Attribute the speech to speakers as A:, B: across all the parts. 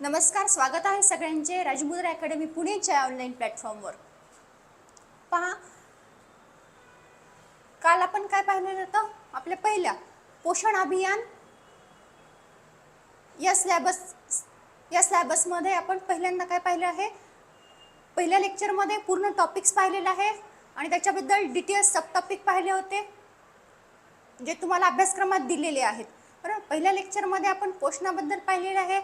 A: नमस्कार स्वागत आहे सगळ्यांचे राजमुद्रा अकॅडमी पुणेच्या ऑनलाईन प्लॅटफॉर्मवर पहा काल आपण काय पाहिलेलं होतं? आपल्या पहिल्या पोषण अभियान. या स्लॅबस या स्लॅबसमध्ये आपण पहिल्यांदा काय पाहिलं आहे? पहिल्या लेक्चरमध्ये पूर्ण टॉपिक्स पाहिलेलं आहे आणि त्याच्याबद्दल डिटेल्स सब टॉपिक पाहिले होते जे तुम्हाला अभ्यासक्रमात दिलेले आहेत. बरं पहिल्या लेक्चरमध्ये आपण पोषणाबद्दल पाहिलेलं आहे.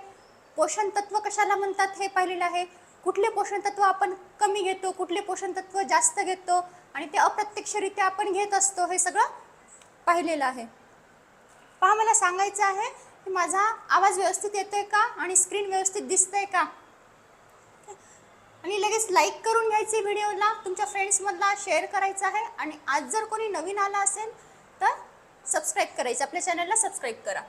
A: पोषण तत्व कशाला म्हणतात हे पाहिलेलं आहे? कुठले पोषण तत्व आपण कमी घेतो? कुठले पोषण तत्व जास्त घेतो? आणि ते अप्रत्यक्षरित्या आपण घेत असतो? हे सगळं पाहिलेलं आहे. पहा मला सांगायचं आहे की माझा आवाज व्यवस्थित येतोय का? आणि स्क्रीन व्यवस्थित दिसतंय का? आणि लगेच लाईक करून घ्यायची व्हिडिओला तुमच्या फ्रेंड्समधला शेअर करायचा आहे. आणि आज जर कोणी नवीन आला असेल तर सबस्क्राईब करायचं. आपल्या चॅनलला सबस्क्राईब करा.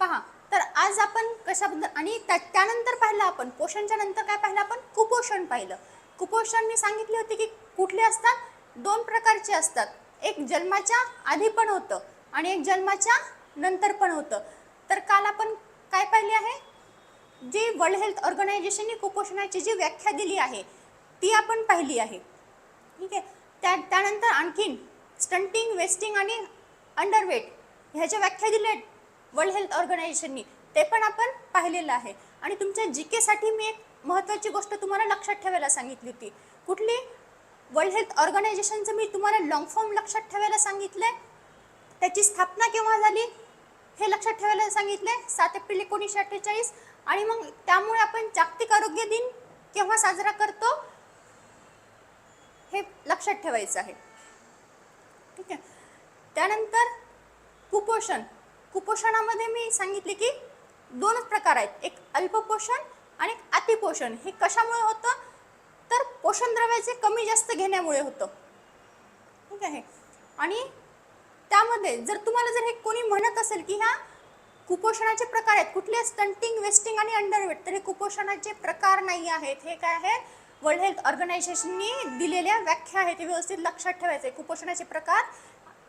A: पहा तर आज आपण कशाबद्दल आणि त्या त्यानंतर पाहिलं आपण पोषणच्या नंतर काय पाहिलं आपण? कुपोषण पाहिलं. कुपोषण मी सांगितले होते की कुठले असतात? दोन प्रकारचे असतात. एक जन्माच्या आधी पण होतं आणि एक जन्माच्या नंतर पण होतं. तर काल आपण काय पाहिले आहे? जी वर्ल्ड हेल्थ ऑर्गनायझेशनने कुपोषणाची जी व्याख्या दिली आहे ती आपण पाहिली आहे. ठीक आहे? त्या त्यानंतर आणखीन स्टंटिंग वेस्टिंग आणि अंडरवेट ह्याच्या व्याख्या दिल्या आहेत वर्ल्ड हेल्थ ऑर्गनायझेशननी ते पण आपण पाहिलेलं आहे. आणि तुमच्या जी केसाठी मी एक महत्त्वाची गोष्ट तुम्हाला लक्षात ठेवायला सांगितली होती. कुठली? वर्ल्ड हेल्थ ऑर्गनायझेशनचं मी तुम्हाला लॉंग फॉर्म लक्षात ठेवायला सांगितलं आहे त्याची स्थापना केव्हा झाली? हे लक्षात ठेवायला सांगितले सात एप्रिल एकोणीसशे अठ्ठेचाळीस. आणि मग त्यामुळे आपण जागतिक आरोग्य दिन केव्हा साजरा करतो? हे लक्षात ठेवायचं आहे. ठीक आहे. त्यानंतर कुपोषण. कुपोषणामध्ये मी सांगितले की दोनच प्रकार आहेत. एक अल्पपोषण आणि एक अतिपोषण. हे कशामुळे होतं? तर पोषण द्रव्याचे कमी जास्त घेण्यामुळे होतं. ठीक आहे? आणि त्यामध्ये जर तुम्हाला जर हे कोणी म्हणत असेल की ह्या कुपोषणाचे प्रकार आहेत कुठले स्टंटिंग वेस्टिंग आणि अंडरवेट तर हे कुपोषणाचे प्रकार नाही आहेत. हे काय आहे? वर्ल्ड हेल्थ ऑर्गनायझेशननी दिलेल्या व्याख्या आहेत. हे व्यवस्थित लक्षात ठेवायचं आहे कुपोषणाचे प्रकार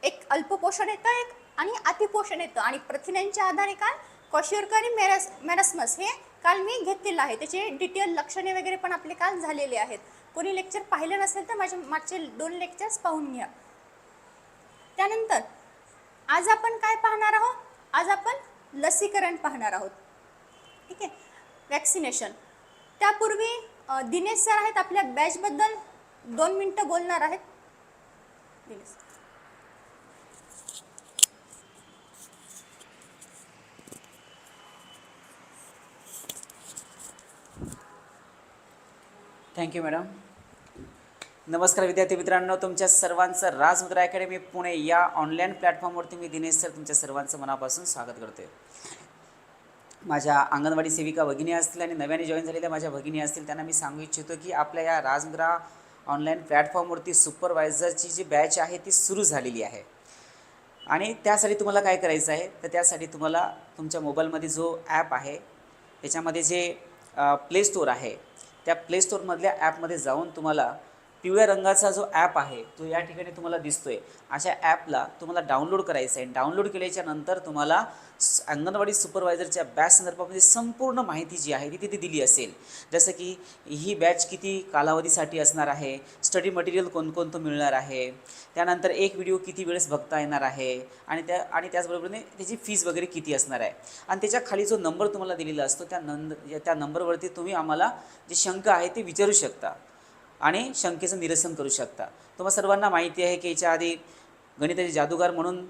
A: एक अल्पपोषण येतं एक आणि अतिपोषण येतं. आणि प्रथिनांच्या आधारे काय क्वॉशिओर्का आणि मेरस मॅरस्मस हे काल मी घेतलेलं आहे. त्याचे डिटेल लक्षणे वगैरे पण आपले काल झालेले आहेत. कोणी लेक्चर पाहिलं नसेल तर माझे मागचे दोन लेक्चर्स पाहून घ्या. त्यानंतर आज आपण काय पाहणार आहोत? आज आपण लसीकरण पाहणार आहोत. ठीक आहे? वॅक्सिनेशन त्यापूर्वी दिनेश सर आहेत आपल्या बॅचबद्दल दोन मिनटं बोलणार आहेत. दिनेश.
B: थँक्यू मॅडम नमस्कार विद्यार्थी मित्रांनो तुमच्या सर्वांचं राजमुद्रा अकॅडमी पुणे या ऑनलाईन प्लॅटफॉर्मवरती मी दिनेश सर तुमच्या सर्वांचं मनापासून स्वागत करते माझ्या अंगणवाडी सेविका भगिनी असतील आणि नव्याने जॉईन झालेल्या माझ्या भगिनी असतील त्यांना मी सांगू इच्छितो की आपल्या या राजमुद्रा ऑनलाईन प्लॅटफॉर्मवरती सुपरवायझरची जी बॅच आहे ती सुरू झालेली आहे. आणि त्यासाठी तुम्हाला काय करायचं आहे? तर त्यासाठी तुम्हाला तुमच्या मोबाईलमध्ये जो ॲप आहे त्याच्यामध्ये जे प्ले स्टोअर आहे त्या प्ले स्टोरमधल्या ॲपमध्ये जाऊन तुम्हाला पिवळ्या रंगाचा जो ॲप आहे तो या ठिकाणी तुम्हाला दिसतोय. अशा ॲपला तुम्हाला डाउनलोड करायचं आहे. डाउनलोड केल्याच्यानंतर तुम्हाला अंगणवाडी सुपरवायझरच्या बॅच संदर्भामध्ये संपूर्ण माहिती जी आहे ती तिथे दिली असेल. जसं की ही बॅच किती कालावधीसाठी असणार आहे? स्टडी मटेरियल कोणकोणतं मिळणार आहे? त्यानंतर एक व्हिडिओ किती वेळेस बघता येणार आहे? आणि त्या आणि त्याचबरोबरीने त्याची फीज वगैरे किती असणार आहे? आणि त्याच्याखाली जो नंबर तुम्हाला दिलेला असतो त्या नंद त्या नंबरवरती तुम्ही आम्हाला जी शंका आहे ते विचारू शकता. आणि शंकेचं निरसन करू शकता. तुम्हाला सर्वांना माहिती आहे की याच्या आधी गणिताचे जादूगार म्हणून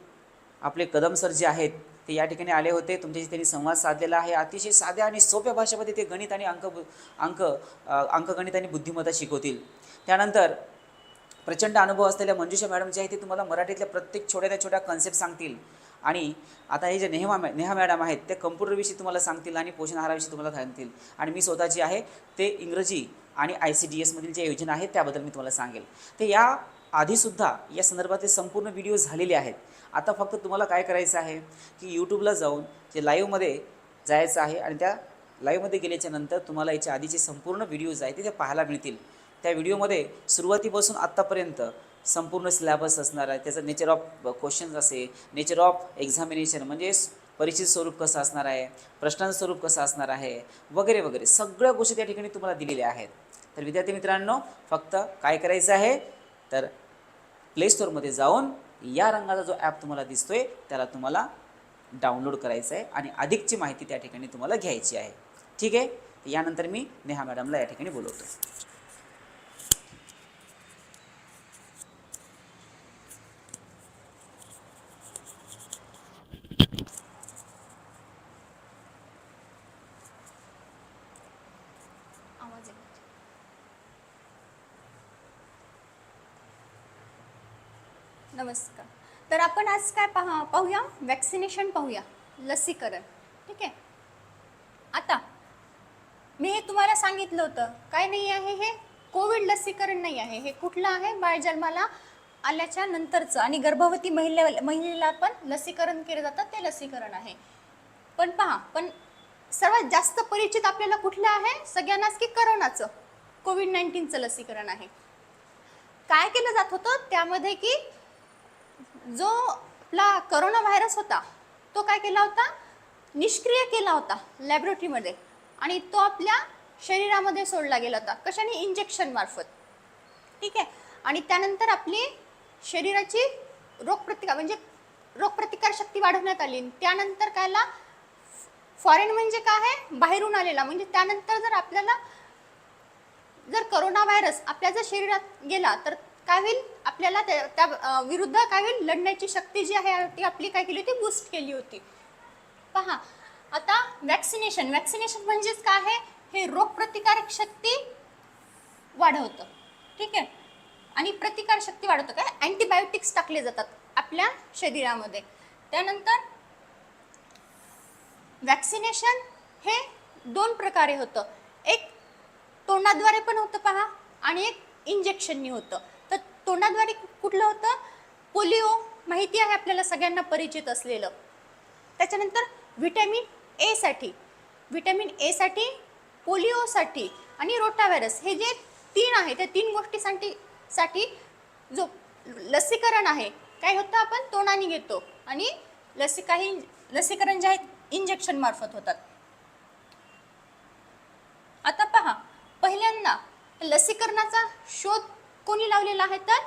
B: आपले कदम सर जे आहेत ते या ठिकाणी आले होते. तुमच्याशी त्यांनी संवाद साधलेला आहे. अतिशय साध्या आणि सोप्या भाषेमध्ये ते गणित आणि अंक अंक अंकगणित आणि बुद्धिमत्ता शिकवतील. त्यानंतर प्रचंड अनुभव असलेल्या मंजुषा मॅडम जे आहे ते तुम्हाला मराठीतल्या प्रत्येक छोट्या त्या छोट्या कन्सेप्ट सांगतील. आणि आता हे जे नेहा मॅ नेहा मॅडम आहेत ते कम्प्युटरविषयी तुम्हाला सांगतील आणि पोषण आहाराविषयी तुम्हाला सांगतील. आणि मी स्वतः जे आहे ते इंग्रजी आणि आय सी डी एसमधील ज्या योजना आहेत त्याबद्दल मी तुम्हाला सांगेल. तर या आधीसुद्धा या संदर्भातले संपूर्ण व्हिडिओ झालेले आहेत. आता फक्त तुम्हाला काय करायचं आहे की यूट्यूबला जाऊन जे लाईव्हमध्ये जायचं आहे आणि त्या लाईव्हमध्ये गेल्याच्यानंतर तुम्हाला याच्या आधीचे संपूर्ण व्हिडिओज आहेत ते पाहायला मिळतील. त्या व्हिडिओमध्ये सुरुवातीपासून आत्तापर्यंत संपूर्ण सिलॅबस असणार आहे. त्याचं नेचर ऑफ क्वेश्चन्स असेल नेचर ऑफ एक्झामिनेशन म्हणजे परीक्षेचं स्वरूप कसं असणार आहे प्रश्नांचं स्वरूप कसं असणार आहे वगैरे वगैरे. सगळ्या गोष्टी त्या ठिकाणी तुम्हाला दिलेल्या आहेत. तर विद्यार्थी मित्रांनो फक्त काय करायचं आहे? तर प्ले स्टोअरमध्ये जाऊन या रंगाचा जो ॲप तुम्हाला दिसतोय त्याला तुम्हाला डाउनलोड करायचं आहे आणि अधिकची माहिती त्या ठिकाणी तुम्हाला घ्यायची आहे. ठीक आहे? यानंतर मी नेहा मॅडमला या ठिकाणी बोलवतो
A: आवाज येत नमस्कार तर आपण आज काय पहा पाहूया. वॅक्सिनेशन पाहूया. लसीकरण. ठीक आहे? आता मी हे तुम्हाला सांगितलं होतं. काय नाही आहे हे? कोविड लसीकरण नाही आहे. हे कुठलं आहे? बाळ जन्माला आल्याच्या नंतरचं. आणि गर्भवती महिला महिलेला पण लसीकरण केलं जातं. ते लसीकरण आहे. पण पहा पण सर्वात जास्त परिचित आपल्याला कुठलं आहे? सगळ्यांनाच की करोनाचं? कोविड नाईन्टीनचं लसीकरण आहे. काय केलं जात होतं? त्यामध्ये की जो आपला करोना व्हायरस होता तो काय केला होता? निष्क्रिय केला होता लॅबोरेटरीमध्ये आणि तो आपल्या शरीरामध्ये सोडला गेला होता. कशाने? इंजेक्शन मार्फत. ठीक आहे? आणि त्यानंतर आपली शरीराची रोगप्रतिकार म्हणजे रोगप्रतिकार शक्ती वाढवण्यात आली. त्यानंतर कायला? फॉरेन म्हणजे काय आहे? बाहेरून आलेला. म्हणजे त्यानंतर जर आपल्याला जर करोना व्हायरस आपल्या जर शरीरात गेला तर काय होईल? आपल्याला त्या त्या, विरुद्ध काय होईल? लढण्याची शक्ती जी आहे ती आपली काय केली होती? बूस्ट केली होती. पहा आता वॅक्सिनेशन वॅक्सिनेशन म्हणजेच काय आहे? हे रोगप्रतिकारक शक्ती वाढवतं. ठीक आहे? आणि प्रतिकार शक्ती वाढवतं. काय? अँटीबायोटिक्स टाकले जातात आपल्या शरीरामध्ये. त्यानंतर वॅक्सिनेशन हे दोन प्रकारे होतं. एक तोंडाद्वारे पण होतं पहा आणि एक इंजेक्शननी होतं. तोंडाद्वारे कुठलं होतं? पोलिओ माहिती आहे आपल्याला सगळ्यांना परिचित असलेलं. त्याच्यानंतर व्हिटॅमिन एसाठी व्हिटॅमिन एसाठी पोलिओसाठी आणि रोटाव्हायरस हे जे तीन आहे त्या तीन गोष्टीसाठी साठी जो लसीकरण आहे काय होतं आपण? तोंडाने घेतो आणि लसी काही लसीकरण जे आहेत इंजेक्शन मार्फत होतात. आता पहा पहिल्यांदा लसीकरणाचा शोध कोणी लावलेला आहे तर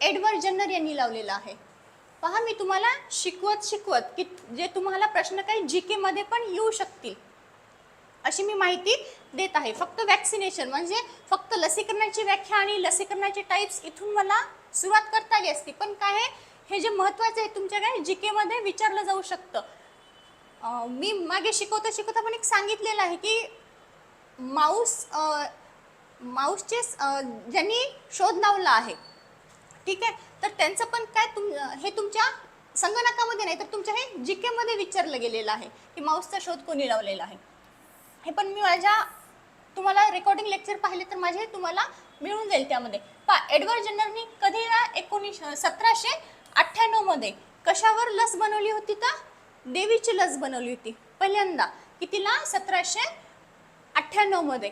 A: एडवर्ड जन्नर यांनी लावलेला आहे. पहा मी तुम्हाला शिकवत शिकवत की जे तुम्हाला प्रश्न काही जी केमध्ये पण येऊ शकतील. अशी मी माहिती देत आहे. फक्त वॅक्सिनेशन म्हणजे फक्त लसीकरणाची व्याख्या आणि लसीकरणाचे टाईप्स इथून मला सुरुवात करता आली असती. पण काय आहे हे जे महत्त्वाचं आहे तुमच्या काय जी केमध्ये विचारलं जाऊ शकतं. मी मागे शिकवता शिकवता पण एक सांगितलेलं आहे की माऊस माऊसचे ज्यांनी शोध लावला आहे ठीक आहे? तर त्यांचं पण काय तुम हे तुमच्या संगणकामध्ये नाही तर तुमच्या हे जी केमध्ये विचारलं गेलेलं आहे की माऊसचा शोध कोणी लावलेला आहे. हे पण मी माझ्या तुम्हाला रेकॉर्डिंग लेक्चर पाहिले तर माझे तुम्हाला मिळून जाईल त्यामध्ये. पा एडवर्ड जनरनी कधी ना एकोणीस सतराशे अठ्ठ्याण्णवमध्ये कशावर लस बनवली होती तर? देवीची लस बनवली होती. पहिल्यांदा कितीला? सतराशे अठ्ठ्याण्णवमध्ये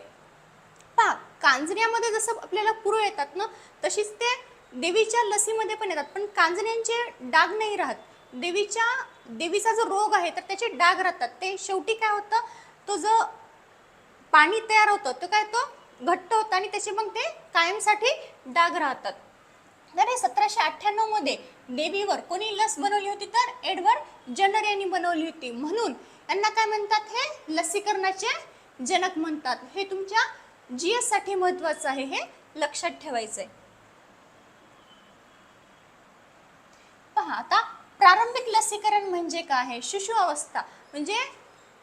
A: पहा कांजण्यामध्ये जसं आपल्याला पुरळ येतात ना तशीच ते देवीच्या लसीमध्ये पण येतात. पण कांजण्यांचे डाग नाही राहत. देवीच्या देवीचा जो रोग आहे तर त्याचे डाग राहतात. ते शेवटी काय होतं तो जो पाणी तयार होतं तो काय तो घट्ट होतं आणि त्याचे मग ते कायमसाठी डाग राहतात. तर हे सतराशे अठ्ठ्याण्णवमध्ये देवीवर कोणी लस बनवली होती तर एडवर्ड जनर यांनी बनवली होती. म्हणून यांना काय म्हणतात हे? लसीकरणाचे जनक म्हणतात. हे तुमच्या जी एससाठी महत्वाचं आहे हे लक्षात ठेवायचं आहे पहा आता प्रारंभिक लसीकरण म्हणजे काय आहे? शिशु अवस्था. म्हणजे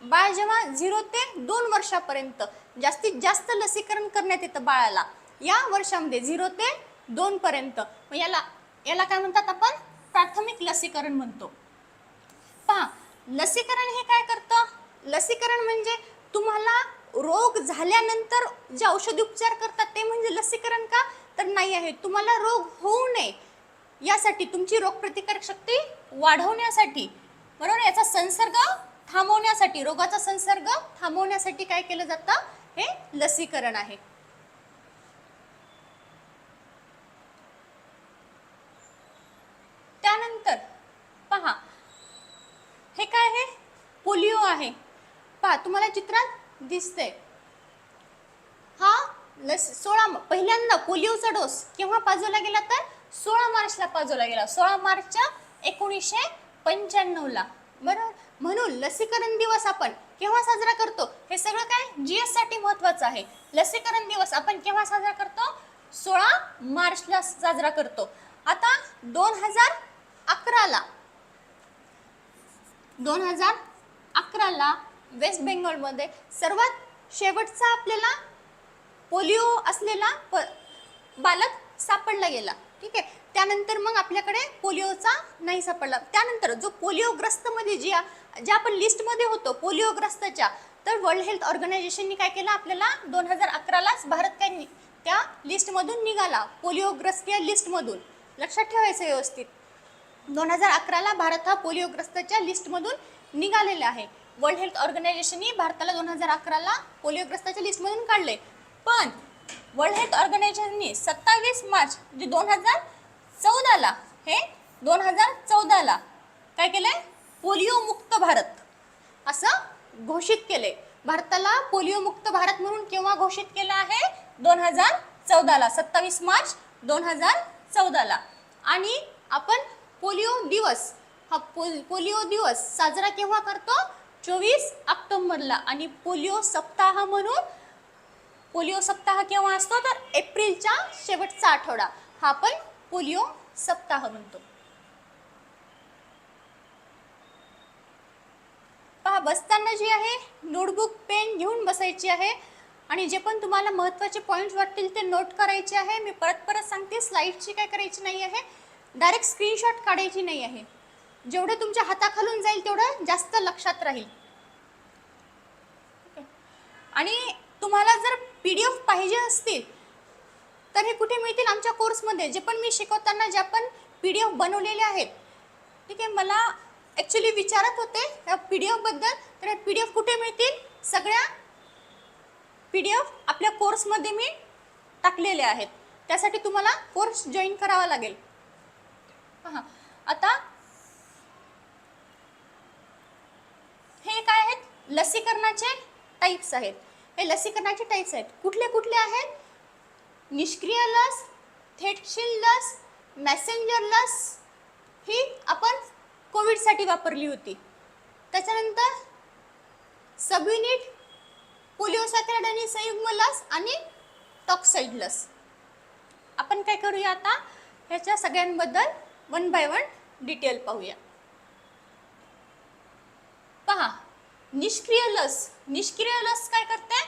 A: बाळ जेव्हा झिरो ते दोन वर्षापर्यंत जास्तीत जास्त लसीकरण करण्यात येतं बाळाला या वर्षामध्ये झिरो ते दोन पर्यंत मग याला याला काय म्हणतात आपण? प्राथमिक लसीकरण म्हणतो. पहा लसीकरण हे काय करतं? लसीकरण म्हणजे तुम्हाला रोग झाल्यानंतर जे औषधी उपचार करतात ते म्हणजे लसीकरण का? तर नाही आहे. तुम्हाला रोग होऊ नये. यासाठी तुमची रोगप्रतिकारक शक्ती वाढवण्यासाठी बरोबर? याचा संसर्ग थांबवण्यासाठी रोगाचा संसर्ग थांबवण्यासाठी काय केलं जातं? हे लसीकरण आहे. त्यानंतर पहा हे काय आहे? पहा तुम्हाला चित्रात दिसतंय. हा लस सोळा पहिल्यांदा पोलिओचा डोस केव्हा पाजवला गेला तर? सोळा मार्चला पाजवला गेला. सोळा मार्चच्या एकोणीसशे पंच्याण्णवला. बरोबर म्हणून लसीकरण दिवस आपण केव्हा साजरा करतो? हे सगळं काय? जीएससाठी महत्वाचं आहे. लसीकरण दिवस आपण केव्हा साजरा करतो? सोळा मार्चला साजरा करतो. आता दोन हजार अकराला. दोन हजार अकराला वेस्ट बेंगॉलमध्ये सर्वात शेवटचा आपल्याला पोलिओ असलेला प बालक सापडला गेला. ठीक आहे? त्यानंतर मग आपल्याकडे पोलिओचा नाही सापडला. त्यानंतर जो पोलिओग्रस्तमध्ये जी ज्या आपण लिस्टमध्ये होतो पोलिओग्रस्तच्या तर वर्ल्ड हेल्थ ऑर्गनायझेशननी काय केलं? आपल्याला दोन हजार अकरालाच भारत काय त्या लिस्टमधून निघाला. पोलिओग्रस्त या लिस्टमधून. लक्षात ठेवायचं व्यवस्थित. दोन हजार अकराला भारत हा पोलिओग्रस्तच्या लिस्टमधून निघालेला आहे. वर्ल्ड हेल्थ ऑर्गनायझेशननी भारताला दोन हजार अकराला पोलिओग्रस्ताच्या लिस्टमधून काढले पण वर्ल्ड हेल्थ ऑर्गनायझेशननी सत्तावीस मार्च म्हणजे दोन हजार चौदाला हे दोन हजार चौदाला काय केलं पोलिओ मुक्त भारत असं घोषित केले भारताला पोलिओ मुक्त भारत म्हणून केव्हा घोषित केलं आहे? दोन हजार चौदाला सत्तावीस मार्च दोन हजार चौदाला. आणि आपण पोलिओ दिवस हा पोल पोलिओ दिवस साजरा केव्हा करतो? चोवीस ऑक्टोंबरला. आणि पोलिओ सप्ताह म्हणून पोलिओ सप्ताह केव्हा असतो? तर एप्रिलच्या शेवटचा आठवडा. हा आपण पोलिओ सप्ताह म्हणतो. पहा बसताना जी आहे नोटबुक पेन घेऊन बसायची आहे. आणि जे पण तुम्हाला महत्त्वाचे पॉईंट्स वाटतील ते नोट करायचे आहे. मी परत परत सांगते स्लाईडची काय करायची नाही आहे. डायरेक्ट स्क्रीनशॉट काढायची नाही आहे. जेवढं तुमच्या हाताखालून जाईल तेवढं जास्त लक्षात राहील. आणि तुम्हाला जर पी डी एफ पाहिजे असतील तर हे कुठे मिळतील आमच्या कोर्समध्ये? जे पण मी शिकवताना ज्या पण पी डी एफ बनवलेले आहेत ठीक आहे मला ॲक्च्युली विचारत होते या पी डी एफबद्दल तर पी डी एफ कुठे मिळतील? सगळ्या पी डी एफ आपल्या कोर्समध्ये मी टाकलेले आहेत. त्यासाठी तुम्हाला कोर्स जॉईन करावा लागेल. हां आता हे काय आहेत? लसीकरणाचे टाईप्स आहेत. हे लसीकरणाचे टाईप्स आहेत. कुठले कुठले आहेत? निष्क्रिय लस थेटशील लस मॅसेंजर लस ही आपण कोविडसाठी वापरली होती. त्याच्यानंतर सब युनिट पोलिओसॅक्रॅड आणि संयुग्म लस आणि टॉक्साईड लस. आपण काय करूया आता? ह्याच्या सगळ्यांबद्दल वन बाय वन डिटेल पाहूया. पहा. निष्क्रिय लस. निष्क्रिय लस काय करते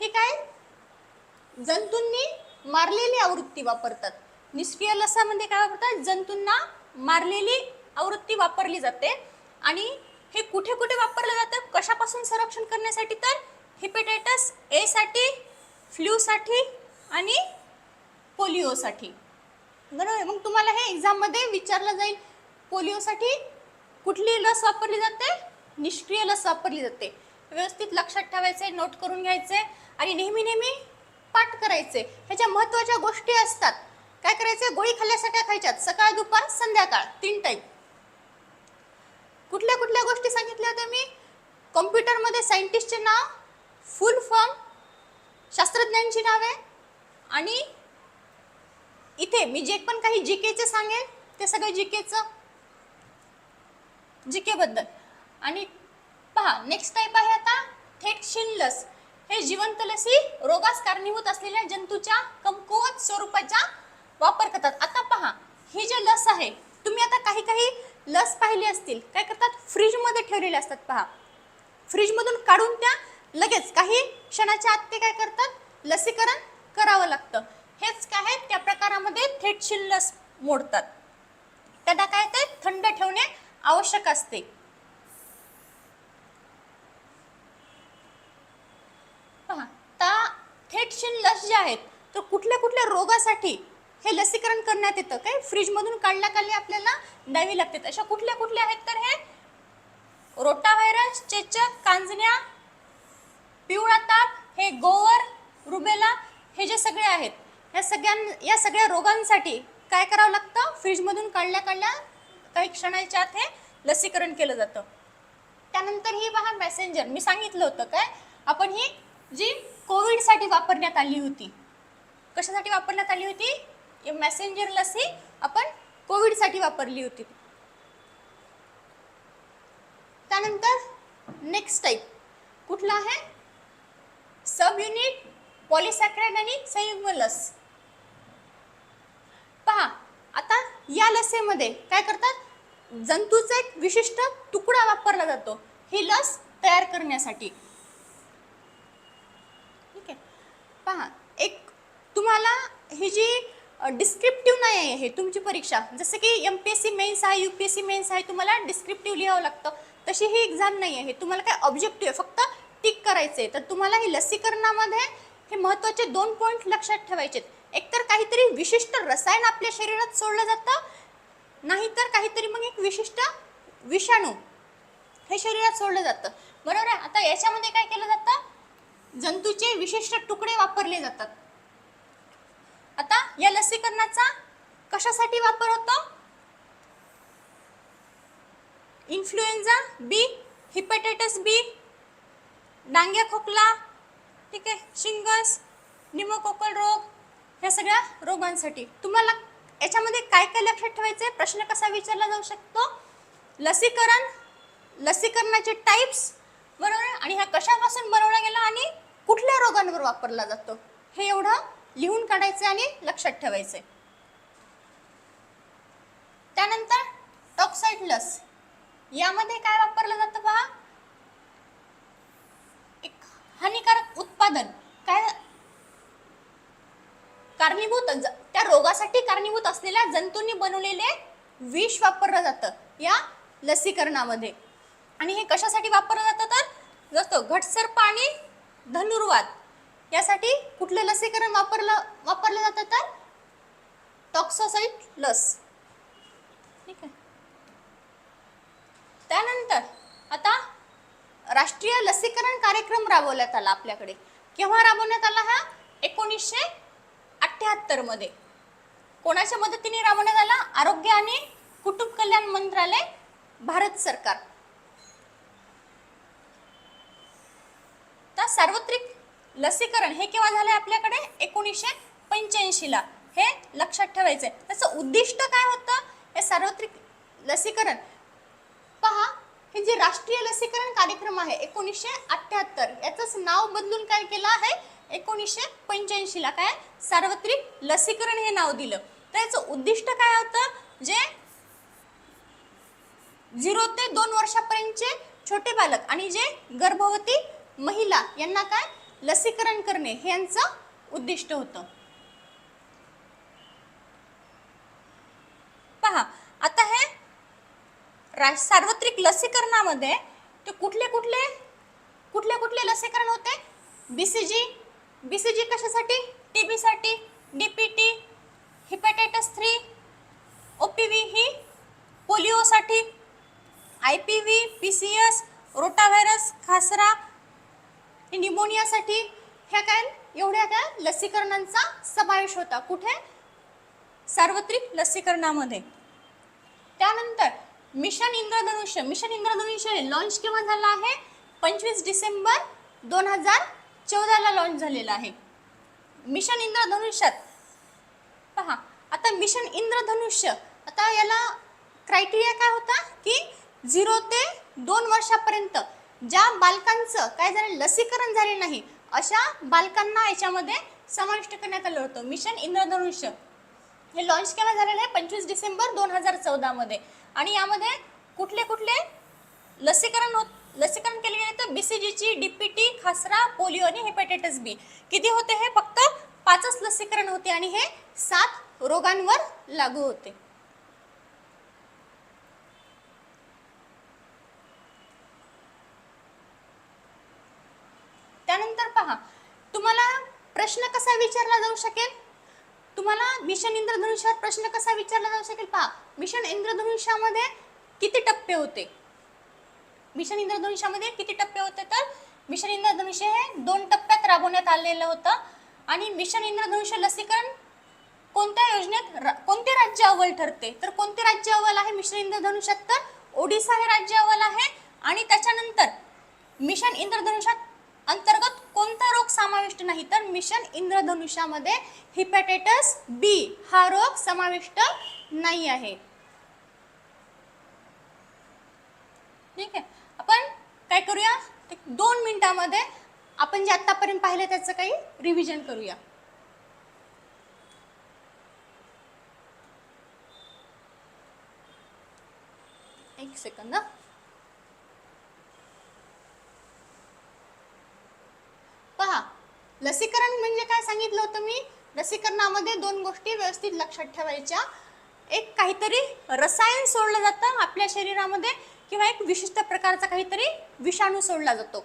A: हे काय? जंतूंनी मारलेली आवृत्ती वापरतात. निष्क्रिय लसामध्ये काय वापरतात? जंतूंना मारलेली आवृत्ती वापरली जाते. आणि हे कुठे कुठे वापरलं जातं? कशापासून संरक्षण करण्यासाठी तर? हिपेटायटस ए साठी फ्ल्यूसाठी आणि पोलिओसाठी बरोबर? मग तुम्हाला हे एक्झाममध्ये विचारलं जाईल. पोलिओसाठी कुठली लस वापरली जाते? निष्क्रिय लस वापरली जाते. व्यवस्थित लक्षात ठेवायचे नोट करून घ्यायचे आणि नेहमी नेहमी पाठ करायचे. ह्याच्या महत्त्वाच्या गोष्टी असतात काय करायचे? गोळी खाल्ल्यासाठी खायच्यात. सकाळ दुपार संध्याकाळ. तीन टाईम कुठल्या कुठल्या गोष्टी सांगितल्या होत्या मी? कॉम्प्युटरमध्ये सायंटिस्टचे नाव फुल फॉर्म शास्त्रज्ञांची नावे आणि इथे मी जे पण काही जी केचं सांगेन ते सगळं जी केचं जी केबद्दल आणि पहा नेक्स्ट टाईप आहे आता थेट लस हे जिवंत लसी रोगास कारणीभूत असलेल्या जंतूच्या कमकुवत स्वरूपाचा वापर करतात. आता पहा ही जे लस आहे तुम्ही आता काही काही लस पाहिली असतील. काय करतात? फ्रीजमध्ये ठेवलेले असतात पहा. फ्रीजमधून काढून त्या लगेच काही क्षणाच्या आत ते काय करतात? लसीकरण करावं लागतं. हेच काय आहे? त्या प्रकारामध्ये थेट लस मोडतात. त्यांना काय ते थंड ठेवणे आवश्यक असते. पहा ता थेट लस ज्या आहेत तर कुठल्या कुठल्या रोगासाठी हे लसीकरण करण्यात येतं? काय? फ्रीजमधून काढल्या काढल्या आपल्याला द्यावी लागतात. अशा कुठल्या कुठल्या आहेत तर हे? रोटा व्हायरस चेचक कांजण्या पिवळा ताप हे गोवर रुबेला हे जे सगळे आहेत या सगळ्यां या सगळ्या रोगांसाठी काय करावं लागतं? फ्रीजमधून काढल्या काढल्या काही क्षणाच्या आत हे लसीकरण केलं जातं. त्यानंतर ही पहा मेसेंजर मी सांगितलं होतं काय? आपण ही जी कोविडसाठी वापरण्यात आली होती. कशासाठी वापरण्यात आली होती? मेसेंजर लसी आपण कोविडसाठी वापरली होती. त्यानंतर नेक्स्ट टाईप कुठला आहे? सब युनिट पॉलिसॅक्राइड आणि संयुग्म लस. पहा आता या लसीमध्ये काय करतात? जंतूचा एक विशिष्ट तुकडा वापरला जातो. ही लस तयार करण्यासाठी. ठीक आहे. पहा एक तुम्हाला ही जी डिस्क्रिप्टिव्ह नाही आहे हे तुमची परीक्षा जसं की M P S C mains आहे U P S C mains आहे तुम्हाला डिस्क्रिप्टिव्ह लिहावं लागतं. तशी ही एक्झाम नाही आहे. तुम्हाला काय ऑब्जेक्टिव्ह आहे? फक्त टिक करायचं आहे तर तुम्हाला ही लसीकरणामध्ये हे महत्त्वाचे दोन पॉईंट लक्षात ठेवायचे आहेत एकतर काहीतरी विशिष्ट रसायन आपल्या शरीरात सोडलं जातं नाहीतर काहीतरी मग एक विशिष्ट विषाणू हे शरीरात सोडलं जातं. बरोबर आहे? आता याच्यामध्ये काय केलं जातं? जंतूचे विशिष्ट तुकडे वापरले जातात. आता या लसीकरणाचा कशासाठी वापर होतो? इन्फ्लुएन्झा बी हिपेटायटिस बी डांग्या खोकला ठीक आहे शिंगस निमोकोकल रोग ह्या सगळ्या रोगांसाठी तुम्हाला याच्यामध्ये काय काय लक्षात ठेवायचं आहे प्रश्न कसा विचारला जाऊ शकतो? लसीकरण लसीकरणाचे टाईप्स बरोबर आणि ह्या कशापासून बनवला गेला आणि कुठल्या रोगांवर वापरला जातो? हे एवढं लिहून काढायचं आणि लक्षात ठेवायचं त्यानंतर टॉक्साइड लस. यामध्ये काय वापरलं जातं पहा? एक हानिकारक उत्पादन. काय कारणीभूत ज- त्या रोगासाठी कारणीभूत असलेल्या जंतूंनी बनवलेले विष वापरलं जातं या लसीकरणामध्ये. आणि हे कशासाठी वापरलं जातं तर जसं घटसर्प आणि धनुर्वाद यासाठी कुठलं लसीकरण वापरलं वापरलं जातं तर टॉक्सोसाईट लस. ठीक आहे. त्यानंतर आता राष्ट्रीय लसीकरण कार्यक्रम राबवण्यात आला आपल्याकडे. केव्हा राबवण्यात आला हा? एकोणीसशे अठ्ठ्याहत्तरमध्ये. कोणाच्या मदतीने राबवण्यात आला? आरोग्य आणि कुटुंब कल्याण मंत्रालय भारत सरकार. तर सार्वत्रिक लसीकरण हे केव्हा झालंय आपल्याकडे? एकोणीसशे पंच्याऐंशीला हे लक्षात ठेवायचं आहे त्याचं उद्दिष्ट काय होतं? हे सार्वत्रिक लसीकरण. पहा हे जे राष्ट्रीय लसीकरण कार्यक्रम आहे एकोणीसशे अठ्ठ्याहत्तर याचंच नाव बदलून काय केलं आहे? एकोणीसशे पंच्याऐंशीला काय? सार्वत्रिक लसीकरण हे नाव दिलं. तर याचं उद्दिष्ट काय होतं? जे झिरो ते दोन वर्षापर्यंतचे छोटे बालक आणि जे गर्भवती महिला यांना काय? लसीकरण करणे हे यांचं उद्दिष्ट होतं. पहा आता हे रा सार्वत्रिक लसीकरणामध्ये ते कुठले कुठले कुठले कुठले लसीकरण होते? बी C G B C G कशासाठी? T बीसाठी D P T hepatitis three O P V he पोलिओसाठी. I P V P C S rotavirus khasra निमोनियासाठी. ह्या काय? एवढ्या काय? लसीकरणांचा समावेश होता. कुठे? सार्वत्रिक लसीकरणामध्ये. त्यानंतर मिशन इंद्रधनुष्य. मिशन इंद्रधनुष्य लॉन्च केव्हा झालं आहे? पंचवीस डिसेंबर दोन हजार चौदाला लॉन्च झालेला आहे. मिशन इंद्रधनुष्यात. पहा आता मिशन इंद्रधनुष्य आता याला क्रायटेरिया काय होता? की झिरो ते दोन वर्षापर्यंत ज्या बालकांचं काय झालं लसीकरण झाले नाही अशा बालकांना याच्यामध्ये समाविष्ट करण्यात आलं होतं. मिशन इंद्रधनुष्य. हे लॉन्च केलं झालेलं आहे? पंचवीस डिसेंबर दोन हजार चौदामध्ये. आणि यामध्ये कुठले कुठले लसीकरण होत लसीकरण केले गेले तर बी सी जीची डी पी टी पोलिओ आणि हेपेटायटिस बी किती होते हे फक्त पाचच लसीकरण होते आणि हे सात रोगांवर लागू होते. त्यानंतर पहा तुम्हाला प्रश्न कसा विचारला जाऊ शकेल? तुम्हाला मिशन इंद्रधनुष्यावर प्रश्न कसा विचारला जाऊ शकेल? पहा मिशन इंद्रधनुष्यामध्ये किती टप्पे होते? मिशन इंद्रधनुष्यामध्ये किती टप्पे होते तर मिशन इंद्रधनुष्य हे दोन टप्प्यात राबवण्यात आलेलं होतं. आणि मिशन इंद्रधनुष्य लसीकरण कोणत्या योजनेत र- कोणते राज्य अव्वल ठरते? तर कोणते राज्य अव्वल आहे मिशन इंद्रधनुष्यात? तर ओडिसा हे राज्य अव्वल आहे. आणि त्याच्यानंतर मिशन इंद्रधनुष्यात अंतर्गत कोणता रोग समाविष्ट नाही? तर मिशन इंद्रधनुष्यामध्ये हिपॅटायटस बी हा रोग समाविष्ट नाही आहे. ठीक आहे आपण काय करूया एक दोन मिनिटामध्ये आपण जे आतापर्यंत पाहिलं त्याचं काही रिव्हिजन करूया. एक सेकंद पहा लसीकरण म्हणजे काय सांगितलं होतं मी? लसीकरणामध्ये दोन गोष्टी व्यवस्थित लक्षात ठेवायच्या. एक काहीतरी रसायन सोडलं जातं आपल्या शरीरामध्ये किंवा एक विशिष्ट प्रकारचा काहीतरी विषाणू सोडला जातो.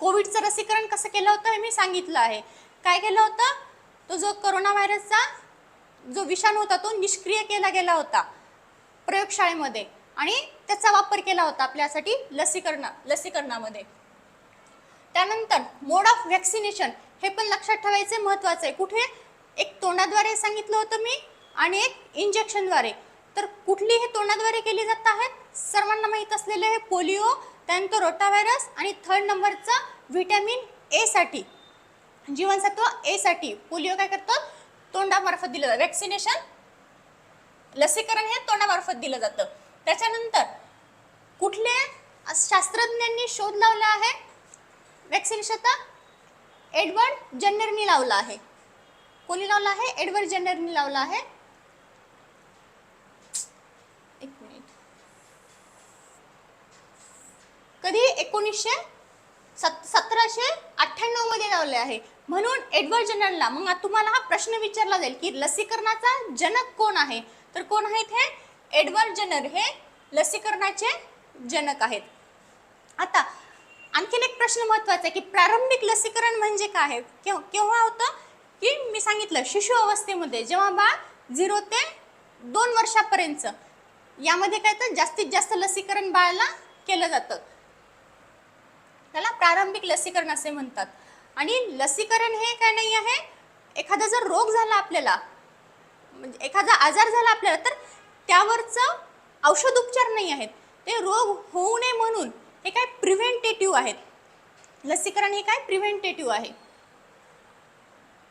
A: कोविडचं लसीकरण कसं केलं होतं हे मी सांगितलं आहे. काय केलं होतं? तो जो करोना व्हायरसचा जो विषाणू होता तो निष्क्रिय केला गेला होता प्रयोगशाळेमध्ये आणि त्याचा वापर केला होता आपल्यासाठी लसीकरण लसीकरणामध्ये. त्यानंतर मोड ऑफ व्हॅक्सिनेशन हे पण लक्षात ठेवायचे महत्त्वाचं आहे. कुठे? एक तोंडाद्वारे सांगितलं होतं मी आणि एक इंजेक्शनद्वारे तर कुठली हे तोंडाद्वारे केली जात आहेत? सर्वांना माहीत असलेले हे पोलिओ त्यानंतर रोटाव्हायरस आणि थर्ड नंबरचं व्हिटॅमिन एसाठी जीवनसत्व एसाठी पोलिओ काय करतो? तोंडामार्फत दिलं जातं. वॅक्सिनेशन लसीकरण हे तोंडामार्फत दिलं जातं. त्याच्यानंतर कुठले शास्त्रज्ञांनी शोध लावला आहे? व्हॅक्सिनेशनचा एडवर्ड जन्नरनी लावला आहे. कोणी लावला आहे? एडवर्ड जन्नरनी लावला आहे एक मिनिट कधी? एकोणीसशे सत सतराशे अठ्ठ्याण्णवमध्ये लावले आहे. म्हणून एडवर्ड जनरलला मग तुम्हाला हा प्रश्न विचारला जाईल की लसीकरणाचा जनक कोण आहे? तर कोण आहेत हे? एडवर्ड जनर हे लसीकरणाचे जनक आहेत. आता आणखीन एक प्रश्न महत्त्वाचा आहे की प्रारंभिक लसीकरण म्हणजे काय आहे? केव्हा केव्हा होतं? की मी सांगितलं शिशु अवस्थेमध्ये जेव्हा बाळ झिरो ते दोन वर्षापर्यंतचं यामध्ये काय तर जास्तीत जास्त लसीकरण बाळाला केलं जातं. त्याला प्रारंभिक लसीकरण असे म्हणतात. आणि लसीकरण हे काय नाही आहे? एखादा जर रोग झाला आपल्याला म्हणजे एखादा आजार झाला आपल्याला तर त्यावरचं औषध उपचार नाही आहेत. ते रोग होऊ नये म्हणून हे काय प्रिव्हेंटेटिव्ह आहेत. लसीकरण हे काय प्रिव्हेंटेटिव्ह आहे.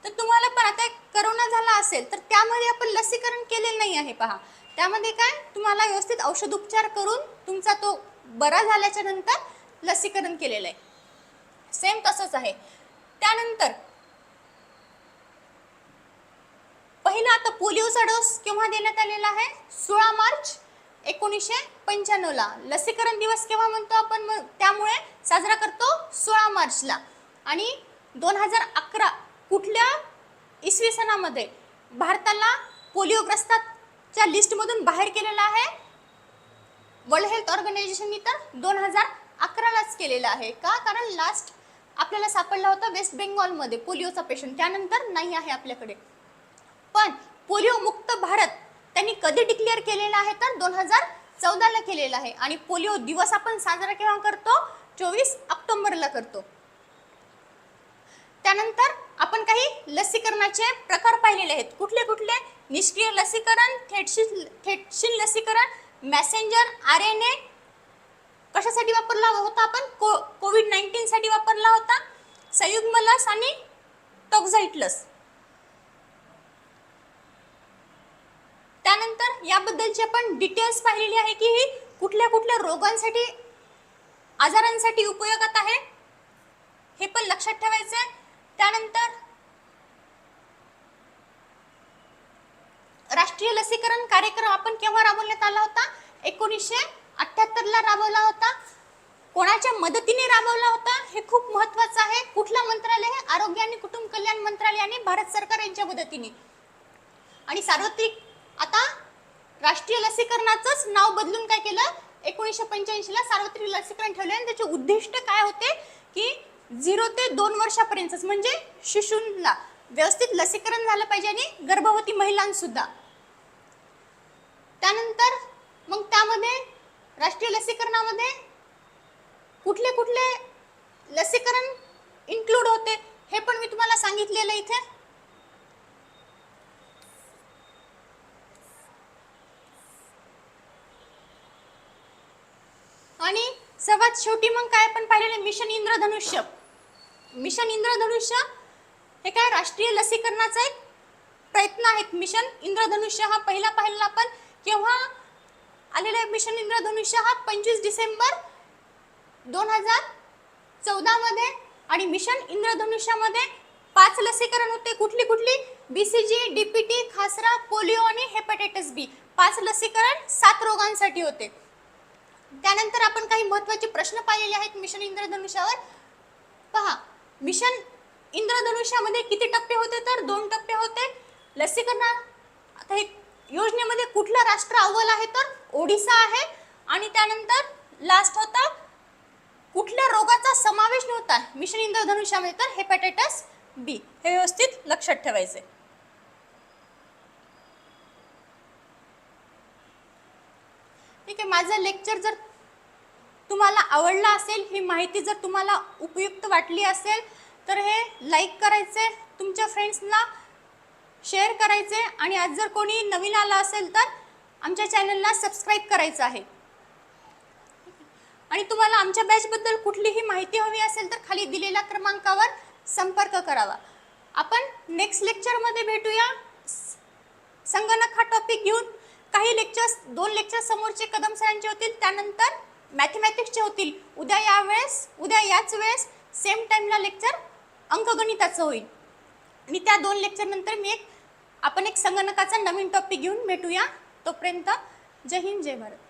A: तर तुम्हाला पण आता एक करोना झाला असेल तर त्यामध्ये आपण लसीकरण केलेलं नाही आहे पहा. त्यामध्ये काय? तुम्हाला व्यवस्थित औषध उपचार करून तुमचा तो बरा झाल्याच्यानंतर लसीकरण केलेलं आहे सेम तसंच आहे. त्यानंतर पहिला आता पोलिओचा डोस केव्हा देण्यात आलेला आहे? सोळा मार्च एकोणीसशे पंच्याण्णवला. लसीकरण दिवस केव्हा म्हणतो आपण? मग त्यामुळे साजरा करतो सोळा मार्चला. आणि दोन हजार अकरा कुठल्या इसवी सणामध्ये भारताला पोलिओग्रस्ताच्या लिस्टमधून बाहेर केलेला आहे? वर्ल्ड हेल्थ ऑर्गनायझेशननी तर दोन हजार अकरालाच केलेलं आहे. का? कारण लास्ट आपल्याला सापडला होता वेस्ट बेंगॉलमध्ये पोलिओचा पेशंट त्यानंतर नाही आहे आपल्याकडे. पण पोलिओ मुक्त भारत त्यांनी कधी डिक्लेअर केलेला आहे? तर दोन हजार चौदाला केलेला आहे. आणि पोलिओ दिवस आपण साजरा केव्हा करतो? चोवीस ऑक्टोबरला करतो. त्यानंतर आपण काही लसीकरणाचे प्रकार पाहिलेले आहेत. कुठले कुठले? निष्क्रिय लसीकरण थेटशील थेटशील लसीकरण मॅसेंजर आर एन ए कशासाठी वापरला होता आपण? को कोविड नाईन्टीनसाठी वापरला होता. संयुग्म लस आणि टॉक्झाईट लस त्यानंतर याबद्दलची आपण डिटेल्स पाहिलेली आहे की ही कुठल्या कुठल्या रोगांसाठी आजारांसाठी उपयोगात आहे हे पण लक्षात ठेवायचं आहे त्यानंतर राष्ट्रीय लसीकरण कार्यक्रम आपण केव्हा राबवण्यात आला होता? एकोणीसशे अठ्ठ्याहत्तरला राबवला होता. कोणाच्या मदतीने राबवला होता हे खूप महत्वाचं आहे. कुठलं मंत्रालय हे आरोग्य आणि कुटुंब कल्याण मंत्रालय आणि भारत सरकार यांच्या मदतीने. आणि सार्वत्रिक आता राष्ट्रीय लसीकरणाचंच नाव बदलून काय केलं? एकोणीसशे पंच्याऐंशीला सार्वत्रिक लसीकरण ठेवले आणि त्याचे उद्दिष्ट काय होते? की झिरो ते दोन वर्षापर्यंतच म्हणजे शिशूंना व्यवस्थित लसीकरण झालं पाहिजे आणि गर्भवती महिलांसुद्धा. त्यानंतर मग त्यामध्ये राष्ट्रीय लसीकरणामध्ये कुठले कुठले लसीकरण इन्क्लूड होते हे पण मी तुम्हाला सांगितलेलं इथे. आणि सर्वात शेवटी मग काय आपण पाहिलेलं मिशन इंद्रधनुष्य. मिशन इंद्रधनुष्य हे काय राष्ट्रीय लसीकरणाचा एक प्रयत्न आहेत. मिशन इंद्रधनुष्य हा पहिला पाहिलेला आपण. केव्हा? आलेला आहे मिशन इंद्रधनुष्य हा पंचवीस डिसेंबर दोन हजार चौदामध्ये. आणि मिशन इंद्रधनुष्यामध्ये पाच लसीकरण होते. कुठली कुठली? B C G D P T khasra polio आणि हेपेटायटिस बी पाच लसीकरण सात रोगांसाठी होते. त्यानंतर आपण काही महत्त्वाचे प्रश्न पाहिलेले आहेत मिशन इंद्रधनुष्यावर पहा मिशन इंद्रधनुष्यामध्ये किती टप्पे होते तर? दोन टप्पे होते. लसीकरण योजनेमध्ये कुठलं राष्ट्र अव्वल आहे तर? ओडिसा आहे आणि त्यानंतर लास्ट होता कुठल्या रोगाचा समावेश नव्हता मिशन इंद्रधनुष्यामध्ये तर हेपॅटायटस बी हे व्यवस्थित लक्षात ठेवायचे. ठीक आहे माझं लेक्चर जर तुम्हाला आवडला असेल ही माहिती जर तुम्हाला उपयुक्त वाटली असेल तर हे लाईक करायचे तुमच्या फ्रेंड्सना शेअर करायचे आणि आज जर कोणी नवीन आलं असेल तर आमच्या चॅनलला सबस्क्राईब करायचं आहे. आणि तुम्हाला आमच्या बॅचबद्दल कुठलीही माहिती हवी असेल तर खाली दिलेल्या क्रमांकावर संपर्क करावा. आपण नेक्स्ट लेक्चरमध्ये भेटूया. संगणक हा टॉपिक घेऊन काही लेक्चर्स दोन लेक्चर समोरचे कदम सरांचे होतील त्यानंतर मॅथमॅटिक्सचे होतील. उद्या या वेळेस उद्या याच वेळेस सेम टाईमला लेक्चर अंकगणिताचं होईल. आणि त्या दोन लेक्चरनंतर मी एक आपण एक संगणकाचा नवीन टॉपिक घेऊन भेटूया. तोपर्यंत जय हिंद जय भारत.